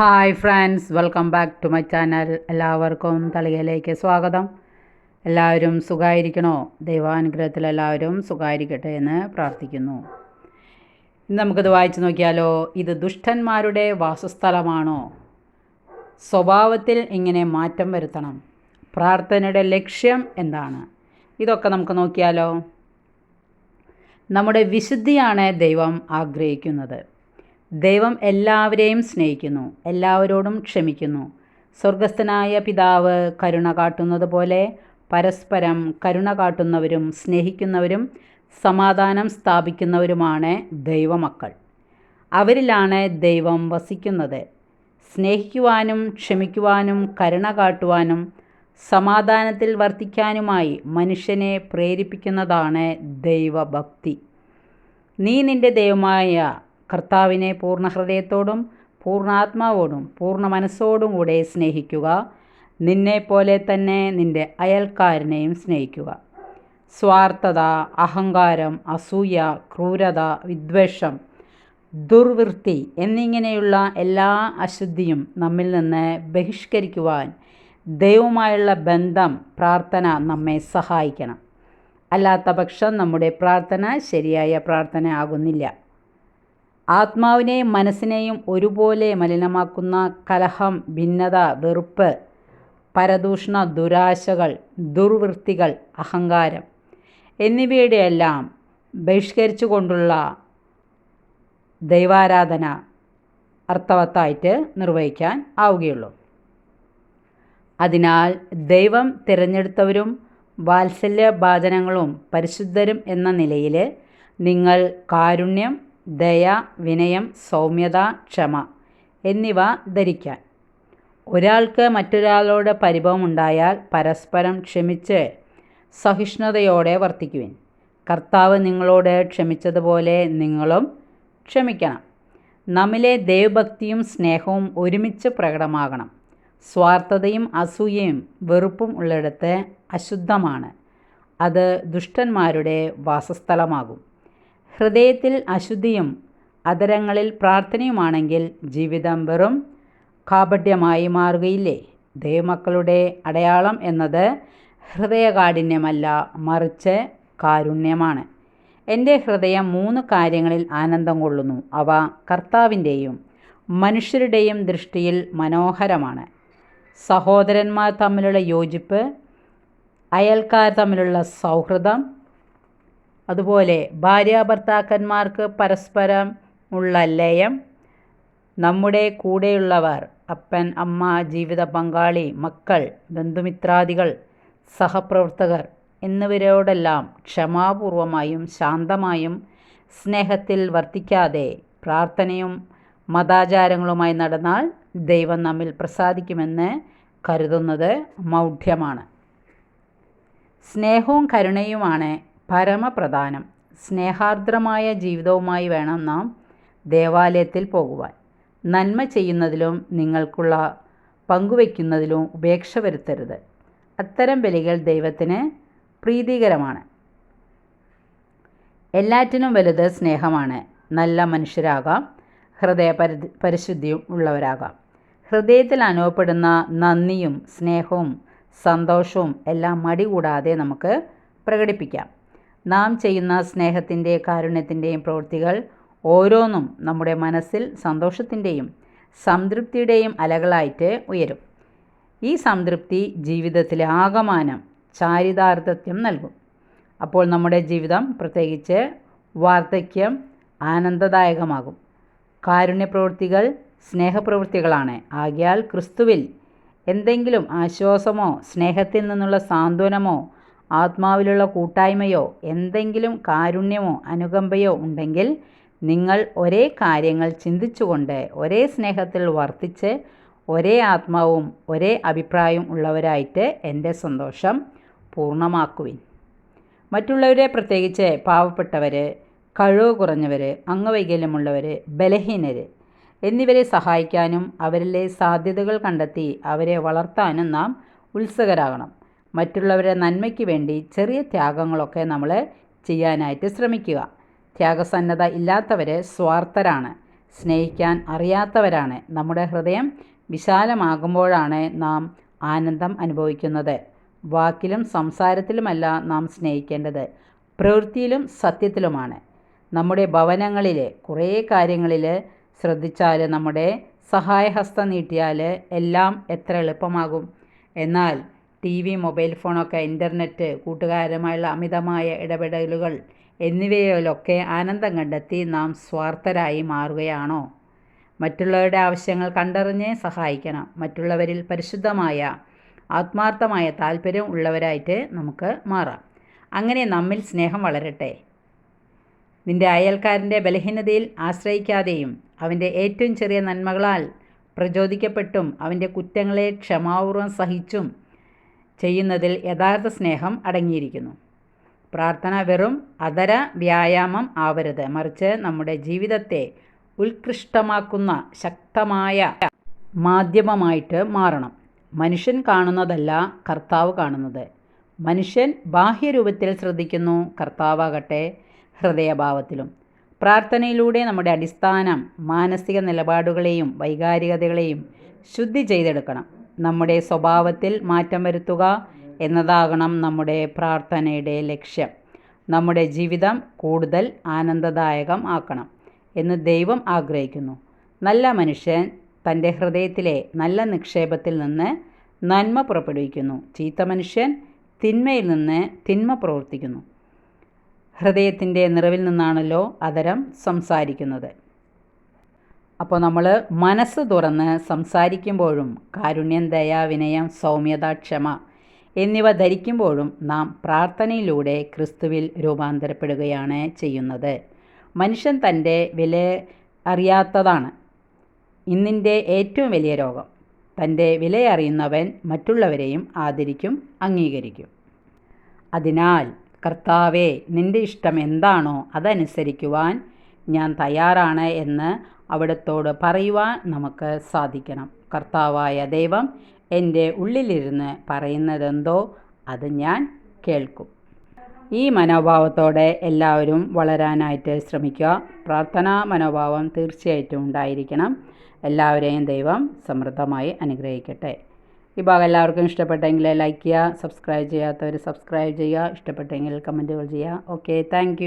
Hi friends welcome back to my channel. എല്ലാവർക്കും തളികയിലേക്ക് സ്വാഗതം. എല്ലാവരും സുഖമായിരിക്കണോ ദൈവാനുഗ്രഹത്തിൽ എല്ലാവരും സുഖമായിരിക്കട്ടെ എന്ന് പ്രാർത്ഥിക്കുന്നു. ഇന്ന് നമുക്കിത് വായിച്ചു നോക്കിയാലോ? ഇത് ദുഷ്ടന്മാരുടെ വാസസ്ഥലമാണോ? സ്വഭാവത്തിൽ ഇങ്ങനെ മാറ്റം വരുത്തണം. പ്രാർത്ഥനയുടെ ലക്ഷ്യം എന്താണ്? ഇതൊക്കെ നമുക്ക് നോക്കിയാലോ? നമ്മുടെ വിശുദ്ധിയാണ് ദൈവം ആഗ്രഹിക്കുന്നത്. ദൈവം എല്ലാവരെയും സ്നേഹിക്കുന്നു എല്ലാവരോടും ക്ഷമിക്കുന്നു. സ്വർഗസ്ഥനായ പിതാവ് കരുണ കാട്ടുന്നത് പോലെ പരസ്പരം കരുണ കാട്ടുന്നവരും സ്നേഹിക്കുന്നവരും സമാധാനം സ്ഥാപിക്കുന്നവരുമാണ് ദൈവമക്കൾ. അവരിലാണ് ദൈവം വസിക്കുന്നത്. സ്നേഹിക്കുവാനും ക്ഷമിക്കുവാനും കരുണ കാട്ടുവാനും സമാധാനത്തിൽ വർത്തിക്കാനുമായി മനുഷ്യനെ പ്രേരിപ്പിക്കുന്നതാണ് ദൈവഭക്തി. നീ നിന്റെ ദൈവമായ കർത്താവിനെ പൂർണ ഹൃദയത്തോടും പൂർണാത്മാവോടും പൂർണ മനസ്സോടും കൂടെ സ്നേഹിക്കുക. നിന്നെപ്പോലെ തന്നെ നിന്റെ അയൽക്കാരനെയും സ്നേഹിക്കുക. സ്വാർത്ഥത അഹങ്കാരം അസൂയ ക്രൂരത വിദ്വേഷം ദുർവൃത്തി എന്നിങ്ങനെയുള്ള എല്ലാ അശുദ്ധിയും നമ്മിൽ നിന്ന് ബഹിഷ്കരിക്കുവാൻ ദൈവമായുള്ള ബന്ധം പ്രാർത്ഥന നമ്മെ സഹായിക്കണം. അല്ലാത്ത പക്ഷം നമ്മുടെ പ്രാർത്ഥന ശരിയായ പ്രാർത്ഥന ആകുന്നില്ല. ആത്മാവിനെയും മനസ്സിനെയും ഒരുപോലെ മലിനമാക്കുന്ന കലഹം ഭിന്നത വെറുപ്പ് പരദൂഷണ ദുരാശകൾ ദുർവൃത്തികൾ അഹങ്കാരം എന്നിവയുടെയെല്ലാം ബഹിഷ്കരിച്ചുകൊണ്ടുള്ള ദൈവാരാധന അർത്ഥവത്തായിട്ട് നിർവഹിക്കാൻ ആവുകയുള്ളൂ. അതിനാൽ ദൈവം തിരഞ്ഞെടുത്തവരും വാത്സല്യ ഭാചനങ്ങളും പരിശുദ്ധരും എന്ന നിലയിൽ നിങ്ങൾ കാരുണ്യം ദയ വിനയം സൗമ്യത ക്ഷമ എന്നിവ ധരിക്കാൻ. ഒരാൾക്ക് മറ്റൊരാളോട് പരിഭവമുണ്ടായാൽ പരസ്പരം ക്ഷമിച്ച് സഹിഷ്ണുതയോടെ വർത്തിക്കുവിൻ. കർത്താവ് നിങ്ങളോട് ക്ഷമിച്ചതുപോലെ നിങ്ങളും ക്ഷമിക്കണം. നമ്മിലെ ദൈവഭക്തിയും സ്നേഹവും ഒരുമിച്ച് പ്രകടമാകണം. സ്വാർത്ഥതയും അസൂയയും വെറുപ്പും ഉള്ളിടത്ത് അശുദ്ധമാണ്. അത് ദുഷ്ടന്മാരുടെ വാസസ്ഥലമാകും. ഹൃദയത്തിൽ അശുദ്ധിയും അതരങ്ങളിൽ പ്രാർത്ഥനയുമാണെങ്കിൽ ജീവിതം വെറും കാപഢ്യമായി മാറുകയില്ലേ? ദൈവമക്കളുടെ അടയാളം എന്നത് ഹൃദയകാഠിന്യമല്ല മറിച്ച് കാരുണ്യമാണ്. എന്റെ ഹൃദയം മൂന്ന് കാര്യങ്ങളിൽ ആനന്ദം കൊള്ളുന്നു. അവ കർത്താവിന്റെയും മനുഷ്യരുടെയും ദൃഷ്ടിയിൽ മനോഹരമാണ്. സഹോദരന്മാർ തമ്മിലുള്ള യോജിപ്പ് അയൽക്കാർ തമ്മിലുള്ള സൗഹൃദം അതുപോലെ ഭാര്യാഭർത്താക്കന്മാർക്ക് പരസ്പരം ഉള്ള ലയം നമ്മുടെ കൂടെയുള്ളവർ അപ്പൻ അമ്മ ജീവിത പങ്കാളി മക്കൾ ബന്ധുമിത്രാദികൾ സഹപ്രവർത്തകർ എന്നിവരോടെല്ലാം ക്ഷമാപൂർവമായും ശാന്തമായും സ്നേഹത്തിൽ വർത്തിക്കാതെ പ്രാർത്ഥനയും മതാചാരങ്ങളുമായി നടന്നാൽ ദൈവം നമ്മിൽ പ്രസാദിക്കുമെന്ന് കരുതുന്നത് മൗഢ്യമാണ്. സ്നേഹവും കരുണയുമാണ് പരമപ്രധാനം സ്നേഹാർദ്രമായ ജീവിതവുമായി വേണം നാം ദേവാലയത്തിൽ പോകുവാൻ. നന്മ ചെയ്യുന്നതിലും നിങ്ങൾക്കുള്ള പങ്കുവയ്ക്കുന്നതിലും ഉപേക്ഷ വരുത്തരുത്. അത്തരം ബലികൾ ദൈവത്തിന് പ്രീതികരമാണ്. എല്ലാറ്റിനും വലുത് സ്നേഹമാണ്. നല്ല മനുഷ്യരാകാം. ഹൃദയ പരി പരിശുദ്ധിയും ഉള്ളവരാകാം. ഹൃദയത്തിൽ അനുഭവപ്പെടുന്ന നന്ദിയും സ്നേഹവും സന്തോഷവും എല്ലാം മടി കൂടാതെ നമുക്ക് പ്രകടിപ്പിക്കാം. നാം ചെയ്യുന്ന സ്നേഹത്തിന്റെ കാരുണ്യത്തിന്റെയും പ്രവൃത്തികൾ ഓരോന്നും നമ്മുടെ മനസ്സിൽ സന്തോഷത്തിന്റെയും സംതൃപ്തിയുടെയും അലകളായിട്ട് ഉയരും. ഈ സംതൃപ്തി ജീവിതത്തിലെ ആകമാനം ചാരിതാർത്ഥ്യം നൽകും. അപ്പോൾ നമ്മുടെ ജീവിതം പ്രത്യേകിച്ച് വാർദ്ധക്യം ആനന്ദദായകമാകും. കാരുണ്യപ്രവൃത്തികൾ സ്നേഹപ്രവൃത്തികളാണ്. ആകിയാൽ ക്രിസ്തുവിൽ എന്തെങ്കിലും ആശ്വാസമോ സ്നേഹത്തിൽ നിന്നുള്ള സാന്ത്വനമോ ആത്മാവിലുള്ള കൂട്ടായ്മയോ എന്തെങ്കിലും കാരുണ്യമോ അനുകമ്പയോ ഉണ്ടെങ്കിൽ നിങ്ങൾ ഒരേ കാര്യങ്ങൾ ചിന്തിച്ചുകൊണ്ട് ഒരേ സ്നേഹത്തിൽ വർത്തിച്ച് ഒരേ ആത്മാവും ഒരേ അഭിപ്രായവും ഉള്ളവരായിട്ട് എന്റെ സന്തോഷം പൂർണമാക്കുവിൻ. മറ്റുള്ളവരെ പ്രത്യേകിച്ച് പാവപ്പെട്ടവർ കഴിവ് കുറഞ്ഞവർ അംഗവൈകല്യമുള്ളവർ ബലഹീനർ എന്നിവരെ സഹായിക്കാനും അവരിലെ സാധ്യതകൾ കണ്ടെത്തി അവരെ വളർത്താനും നാം ഉത്സുകരാകണം. മറ്റുള്ളവരുടെ നന്മയ്ക്ക് വേണ്ടി ചെറിയ ത്യാഗങ്ങളൊക്കെ നമ്മൾ ചെയ്യാനായിട്ട് ശ്രമിക്കുക. ത്യാഗസന്നദ്ധ ഇല്ലാത്തവർ സ്വാർത്ഥരാണ്. സ്നേഹിക്കാൻ അറിയാത്തവരാണ്. നമ്മുടെ ഹൃദയം വിശാലമാകുമ്പോഴാണ് നാം ആനന്ദം അനുഭവിക്കുന്നത്. വാക്കിലും സംസാരത്തിലുമല്ല നാം സ്നേഹിക്കേണ്ടത്. പ്രവൃത്തിയിലും സത്യത്തിലുമാണ്. നമ്മുടെ ഭവനങ്ങളിൽ കുറേ കാര്യങ്ങളിൽ ശ്രദ്ധിച്ചാൽ നമ്മുടെ സഹായഹസ്തം നീട്ടിയാൽ എല്ലാം എത്ര എളുപ്പമാകും. എന്നാൽ ടി വി മൊബൈൽ ഫോണൊക്കെ ഇന്റർനെറ്റ് കൂട്ടുകാരുമായുള്ള അമിതമായ ഇടപെടലുകൾ എന്നിവയിലൊക്കെ ആനന്ദം കണ്ടെത്തി നാം സ്വാർത്ഥരായി മാറുകയാണോ? മറ്റുള്ളവരുടെ ആവശ്യങ്ങൾ കണ്ടറിഞ്ഞ് സഹായിക്കണം. മറ്റുള്ളവരിൽ പരിശുദ്ധമായ ആത്മാർത്ഥമായ താല്പര്യം ഉള്ളവരായിട്ട് നമുക്ക് മാറാം. അങ്ങനെ നമ്മിൽ സ്നേഹം വളരട്ടെ. നിന്റെ അയൽക്കാരന്റെ ബലഹീനതയിൽ ആശ്രയിക്കാതെയും അവന്റെ ഏറ്റവും ചെറിയ നന്മകളാൽ പ്രചോദിക്കപ്പെട്ടും അവന്റെ കുറ്റങ്ങളെ ക്ഷമാപൂർവം സഹിച്ചും ചെയ്യുന്നതിൽ യഥാർത്ഥ സ്നേഹം അടങ്ങിയിരിക്കുന്നു. പ്രാർത്ഥന വെറും അതര വ്യായാമം ആവരുത്. മറിച്ച് നമ്മുടെ ജീവിതത്തെ ഉത്കൃഷ്ടമാക്കുന്ന ശക്തമായ മാധ്യമമായിട്ട് മാറണം. മനുഷ്യൻ കാണുന്നതല്ല കർത്താവ് കാണുന്നത്. മനുഷ്യൻ ബാഹ്യരൂപത്തിൽ ശ്രദ്ധിക്കുന്നു കർത്താവാകട്ടെ ഹൃദയഭാവത്തിലും. പ്രാർത്ഥനയിലൂടെ നമ്മുടെ അടിസ്ഥാനം മാനസിക നിലപാടുകളെയും വൈകാരികതകളെയും ശുദ്ധി ചെയ്തെടുക്കണം. നമ്മുടെ സ്വഭാവത്തിൽ മാറ്റം വരുത്തുക എന്നതാകണം നമ്മുടെ പ്രാർത്ഥനയുടെ ലക്ഷ്യം. നമ്മുടെ ജീവിതം കൂടുതൽ ആനന്ദദായകം ആക്കണം എന്ന് ദൈവം ആഗ്രഹിക്കുന്നു. നല്ല മനുഷ്യൻ തന്റെ ഹൃദയത്തിലെ നല്ല നിക്ഷേപത്തിൽ നിന്ന് നന്മ പുറപ്പെടുവിക്കുന്നു. ചീത്ത മനുഷ്യൻ തിന്മയിൽ നിന്ന് തിന്മ പ്രവർത്തിക്കുന്നു. ഹൃദയത്തിന്റെ നിറവിൽ നിന്നാണല്ലോ അതരം സംസാരിക്കുന്നത്. അപ്പോൾ നമ്മൾ മനസ്സ് തുറന്ന് സംസാരിക്കുമ്പോഴും കാരുണ്യം ദയ വിനയം സൗമ്യത ക്ഷമ എന്നിവ ധരിക്കുമ്പോഴും നാം പ്രാർത്ഥനയിലൂടെ ക്രിസ്തുവിൽ രൂപാന്തരപ്പെടുകയാണ് ചെയ്യുന്നത്. മനുഷ്യൻ തന്റെ വില അറിയാത്തതാണ്. ഇന്നിന്റെ ഏറ്റവും വലിയ രോഗം. തന്റെ വിലയറിയുന്നവൻ മറ്റുള്ളവരെയും ആദരിക്കും അംഗീകരിക്കും. അതിനാൽ കർത്താവെ നിന്റെ ഇഷ്ടം എന്താണോ അതനുസരിക്കുവാൻ ഞാൻ തയ്യാറാണ് എന്ന് അവിടത്തോട് പറയുവാൻ നമുക്ക് സാധിക്കണം. കർത്താവായ ദൈവം എന്റെ ഉള്ളിലിരുന്ന് പറയുന്നതെന്തോ അത് ഞാൻ കേൾക്കും. ഈ മനോഭാവത്തോടെ എല്ലാവരും വളരാനായിട്ട് ശ്രമിക്കുക. പ്രാർത്ഥനാ മനോഭാവം തീർച്ചയായിട്ടും ഉണ്ടായിരിക്കണം. എല്ലാവരെയും ദൈവം സമൃദ്ധമായി അനുഗ്രഹിക്കട്ടെ. ഈ ഭാഗം എല്ലാവർക്കും ഇഷ്ടപ്പെട്ടെങ്കിൽ ലൈക്ക് ചെയ്യുക സബ്സ്ക്രൈബ് ചെയ്യാത്തവർ സബ്സ്ക്രൈബ് ചെയ്യുക ഇഷ്ടപ്പെട്ടെങ്കിൽ കമന്റുകൾ ചെയ്യുക. Okay thank